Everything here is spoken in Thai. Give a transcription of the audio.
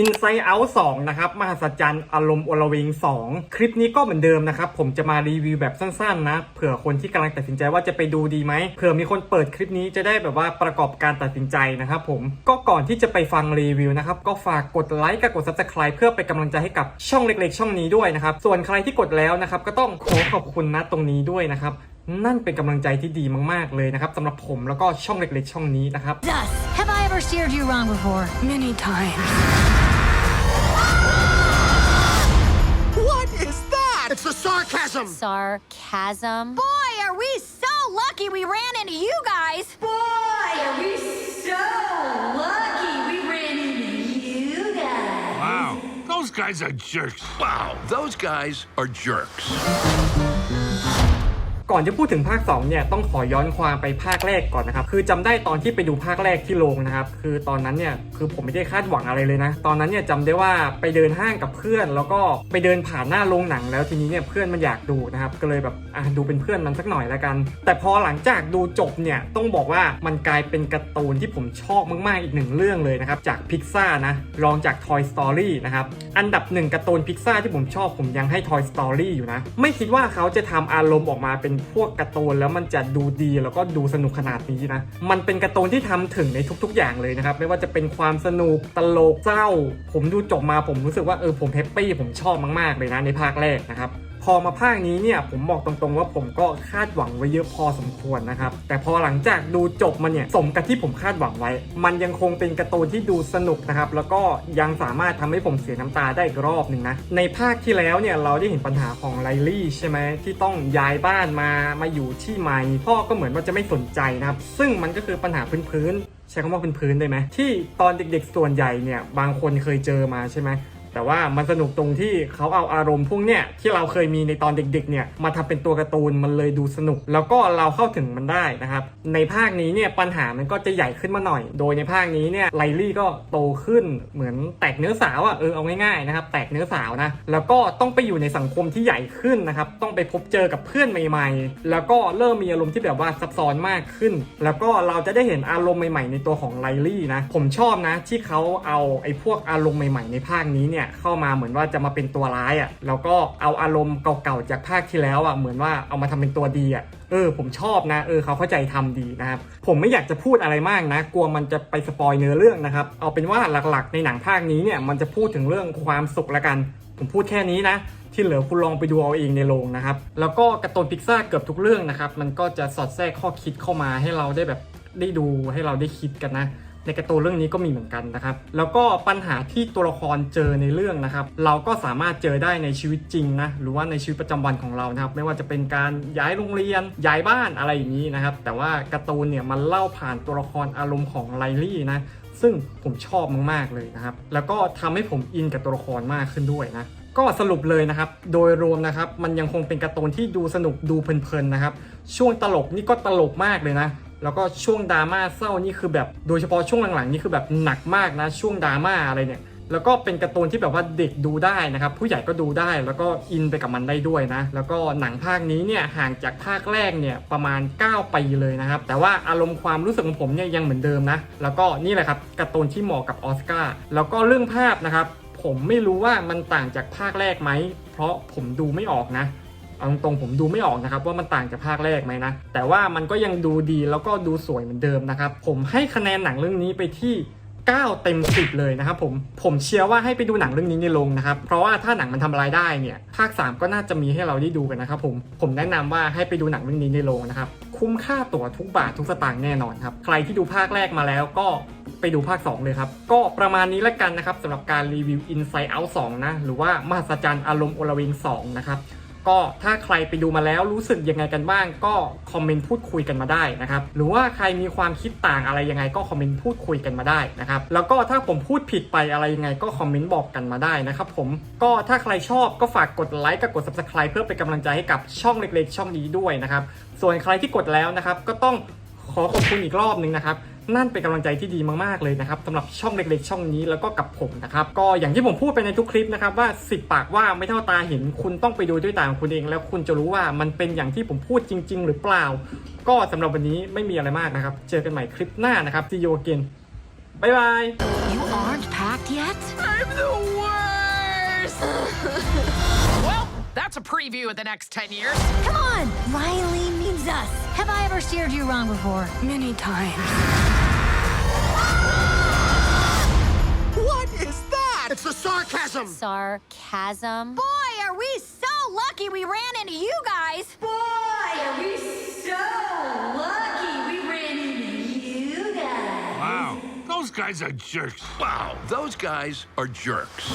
Inside Out 2นะครับ มหัศจรรย์อารมณ์อลเวง2คลิปนี้ก็เหมือนเดิมนะครับ ผมจะมารีวิวแบบสั้นๆ นะ เผื่อคนที่กำลังตัดสินใจว่าจะไปดูดีไหมเผื่อมีคนเปิดคลิปนี้จะได้แบบว่าประกอบการตัดสินใจนะครับผมก็ก่อนที่จะไปฟังรีวิวนะครับ ก็ฝากกดไลค์กับกด Subscribe เพื่อเป็นกำลังใจให้กับช่องเล็ก ๆ ช่องนี้ด้วยนะครับส่วนใครที่กดแล้วนะครับก็ต้องขอขอบคุณนะตรงนี้ด้วยนะครับนั่นเป็นกำลังใจที่ดีมากๆเลยนะครับสำหรับผมแล้วก็ช่องเล็กๆ ช่องนี้นะครับ Dust. Have I ever steered you wrong before? Many times. Sarcasm. Sarcasm. Boy, are we so lucky we ran into you guys. Boy, are we so lucky we ran into you guys. Wow, those guys are jerks. Wow, those guys are jerks. ก่อนจะพูดถึงภาค2เนี่ยต้องขอย้อนความไปภาคแรกก่อนนะครับคือจำได้ตอนที่ไปดูภาคแรกที่โรงนะครับคือตอนนั้นเนี่ยคือผมไม่ได้คาดหวังอะไรเลยนะ ตอนนั้นเนี่ยจำได้ว่าไปเดินห้างกับเพื่อน แล้วก็ไปเดินผ่านหน้าโรงหนัง แล้วทีนี้เนี่ยเพื่อนมันอยากดูนะครับก็เลยแบบอะดูเป็นเพื่อนมันสักหน่อยแล้วกัน แต่พอหลังจากดูจบเนี่ยต้องบอกว่ามันกลายเป็นการ์ตูนที่ผมชอบมากๆอีกหนึ่งเรื่องเลยนะครับจากพิกซ่านะรองจาก Toy Story นะครับอันดับหนึ่งการ์ตูนพิกซ่าที่ผมชอบผมยังให้ Toy Story อยู่นะไม่คิดว่าเขาจะทำอารมณ์ออกมาเป็นพวกการ์ตูนแล้วมันจะดูดีแล้วก็ดูสนุกขนาดนี้นะ มันเป็นการ์ตูนที่ทำถึงในทุก ๆ อย่างเลยนะครับ ไม่ว่าจะเป็นความสนุกตลกเศร้า ผมดูจบมาผมรู้สึกว่าเออผมแฮปปี้ผมชอบมากๆเลยนะในภาคแรกนะครับ พอมาภาคนี้เนี่ยผมบอกตรงๆว่าผมก็คาดหวังไว้เยอะพอสมควรนะครับ แต่พอหลังจากดูจบมาเนี่ยสมกับที่ผมคาดหวังไว้ มันยังคงเป็นการ์ตูนที่ดูสนุกนะครับ แล้วก็ยังสามารถทำให้ผมเสียน้ำตาได้อีกรอบหนึ่งนะ ในภาคที่แล้วเนี่ยเราได้เห็นปัญหาของไลลี่ใช่ไหมที่ต้องย้ายบ้านมามาอยู่ที่ใหม่พ่อก็เหมือนว่าจะไม่สนใจนะครับ ซึ่งมันก็คือปัญหาพื้นๆใช้คำว่าพื้นๆได้ไหมที่ตอนเด็กๆส่วนใหญ่เนี่ยบางคนเคยเจอมาใช่ไหม แต่ว่ามันสนุกตรงที่เขาเอาอารมณ์พวกเนี้ยที่เราเคยมีในตอนเด็กๆเนี่ยมาทำเป็นตัวการ์ตูนมันเลยดูสนุก แล้วก็เราเข้าถึงมันได้นะครับ ในภาคนี้เนี่ยปัญหามันก็จะใหญ่ขึ้นมาหน่อย โดยในภาคนี้เนี่ยไลลี่ก็โตขึ้นเหมือนแตกเนื้อสาวอะ่ะเออเอาง่ายๆนะครับแตกเนื้อสาวนะแล้วก็ต้องไปอยู่ในสังคมที่ใหญ่ขึ้นนะครับต้องไปพบเจอกับเพื่อนใหม่ ๆ แล้วก็เริ่มมีอารมณ์ที่แบบว่าซับซ้อนมากขึ้น แล้วก็เราจะได้เห็นอารมณ์ใหม่ๆ ในตัวของไลลี่นะผมชอบนะที่เขาเอาไอ้พวกอารมณ์ใหม่ๆ ในภาคนี้เนี่ยเข้ามาเหมือนว่าจะมาเป็นตัวร้ายอะ่ะแล้วก็เอาอารมณ์เก่าๆจากภาคที่แล้วอะ่ะเหมือนว่าเอามาทำเป็นตัวดีอะเออผมชอบนะเออเขาเข้าใจทำดีนะครับผมไม่อยากจะพูดอะไรมากนะ กลัวมันจะไปสปอยเนื้อเรื่องนะครับเอาเป็นว่าหลักๆ ในหนังภาคนี้เนี่ยมันจะพูดถึงเรื่องความสุขละกัน ผมพูดแค่นี้นะที่เหลือคุณลองไปดูเอาเองในโรงนะครับ แล้วก็การ์ตูนพิกซ่าเกือบทุกเรื่องนะครับ มันก็จะสอดแทรกข้อคิดเข้ามาให้เราได้แบบได้ดูให้เราได้คิดกันนะ ในการ์ตูนเรื่องนี้ก็มีเหมือนกันนะครับ แล้วก็ปัญหาที่ตัวละครเจอในเรื่องนะครับ เราก็สามารถเจอได้ในชีวิตจริงนะ หรือว่าในชีวิตประจำวันของเรานะครับ ไม่ว่าจะเป็นการย้ายโรงเรียน ย้ายบ้านอะไรอย่างนี้นะครับ แต่ว่าการ์ตูนเนี่ยมันเล่าผ่านตัวละครอารมณ์ของไลลี่นะ ซึ่งผมชอบมากๆเลยนะครับ แล้วก็ทำให้ผมอินกับตัวละครมากขึ้นด้วยนะ ก็สรุปเลยนะครับ โดยรวมนะครับ มันยังคงเป็นการ์ตูนที่ดูสนุกดูเพลินๆนะครับ ช่วงตลกนี่ก็ตลกมากเลยนะ แล้วก็ช่วงดราม่าเศร้านี่คือแบบโดยเฉพาะช่วงหลังๆนี่คือแบบหนักมากนะช่วงดราม่าอะไรเนี่ยแล้วก็เป็นการ์ตูนที่แบบว่าเด็กดูได้นะครับ ผู้ใหญ่ก็ดูได้แล้วก็อินไปกับมันได้ด้วยนะ แล้วก็หนังภาคนี้เนี่ยห่างจากภาคแรกเนี่ยประมาณ 9 ปีเลยนะครับ แต่ว่าอารมณ์ความรู้สึกของผมเนี่ยยังเหมือนเดิมนะ แล้วก็นี่แหละครับการ์ตูนที่เหมาะกับออสการ์แล้วก็เรื่องภาพนะครับ ผมไม่รู้ว่ามันต่างจากภาคแรกไหมเพราะผมดูไม่ออกนะ เอาตรงผมดูไม่ออกนะครับ ว่ามันต่างจากภาคแรกไหมนะ แต่ว่ามันก็ยังดูดีแล้วก็ดูสวยเหมือนเดิมนะครับ ผมให้คะแนนหนังเรื่องนี้ไปที่ 9 เต็ม 10 เลยนะครับผมผมเชื่อว่าให้ไปดูหนังเรื่องนี้ในโรงนะครับ เพราะว่าถ้าหนังมันทำรายได้เนี่ยภาค 3 ก็น่าจะมีให้เราได้ดูกันนะครับผมผมแนะนำว่าให้ไปดูหนังเรื่องนี้ในโรงนะครับคุ้มค่าตั๋วทุกบาททุกสตางค์แน่นอนครับใครที่ดูภาคแรกมาแล้วก็ไปดูภาค 2 เลยครับ ก็ประมาณนี้แล้วกันนะครับสำหรับการรีวิว Inside Out 2 นะ หรือว่ามหัศจรรย์อารมณ์โอลเวง2นะครับ ก็ถ้าใครไปดูมาแล้วรู้สึกยังไงกันบ้าง ก็คอมเมนต์พูดคุยกันมาได้นะครับ หรือว่าใครมีความคิดต่างอะไรยังไงก็คอมเมนต์พูดคุยกันมาได้นะครับ แล้วก็ถ้าผมพูดผิดไปอะไรยังไงก็คอมเมนต์บอกกันมาได้นะครับผม ก็ถ้าใครชอบก็ฝากกดไลค์กับกด subscribe เพื่อเป็นกำลังใจให้กับช่องเล็กๆ ช่องนี้ด้วยนะครับ ส่วนใครที่กดแล้วนะครับก็ต้องขอขอบคุณอีกรอบหนึงนะครับ นั่นเป็นกำลังใจที่ดีมากๆเลยนะครับสำหรับช่องเล็กๆ ช่องนี้แล้วก็กับผมนะครับก็อย่างที่ผมพูดไปในทุกคลิปนะครับว่าสิบปากว่าไม่เท่าตาเห็นคุณต้องไปดูด้วยตาของคุณเอง แล้วคุณจะรู้ว่ามันเป็นอย่างที่ผมพูดจริง ๆ หรือเปล่า ก็สำหรับวันนี้ไม่มีอะไรมากนะครับ เจอกันใหม่คลิปหน้านะครับ See you again บ๊ายบาย You aren't packed yet? I'm the worst! well, that's a preview of the next 10 years. Come on! Riley needs us. Have I ever steered you wrong before? Many times. What is that? It's the sarcasm. Sarcasm. Boy, are we so lucky we ran into you guys! Boy, are we so lucky we ran into you guys. Wow, those guys are jerks. Wow, those guys are jerks.